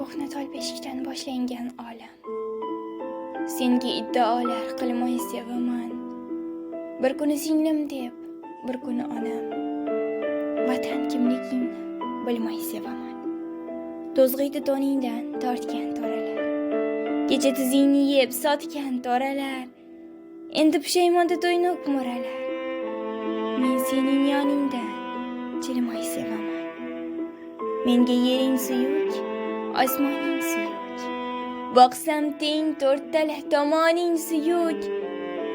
ko'hna tol beshikdan boshlangan olam. Senga iddaolar qilmay sevaman bir kuni singlim deb bir kuni onam. Vatan kimligingni bilmay sevaman to'zg'iydi to'ningdan tortgan toralar. Kecha tizingni yeb sotgan toralar. Endi pushaymonda to'ynoq mo'ralar. Men sening yoningdan jilmay sevaman menga yering suyuk suyuk boqsam teng to'rttala tomoning suyuk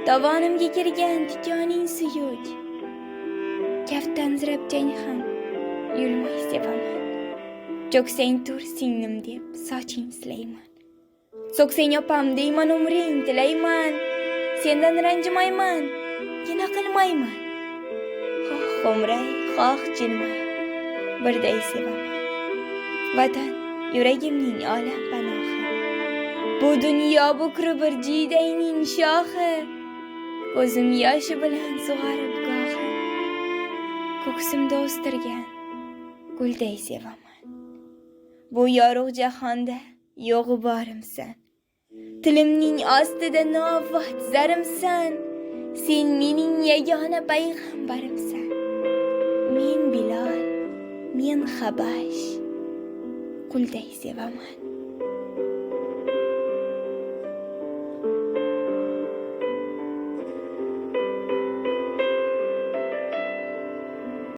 tovonimga kirgan tikoning suyuk kaftan zirabchang ham yulmay sevaman. Cho'ksang tur singlim deb soching silayman. So'ksang opam deyman umring tilayman. Sendan ranjimayman gina qilmayman. Xoh xo'mray xoh jilmay birday sevaman. Vatan yuragimning olam panohi. Bu dunyo bukri bir jiydayning shohi. Ko'zim yoshi bilan sug'arib gohi. Ko'ksimda o'stirgan gulday sevaman. Bu yorug' jahonda yo'g'i borimsan. Tilimning ostida novvot zarimsan. Sen mening yagona payg'ambarimsan men bilol men habash. Qulday sevaman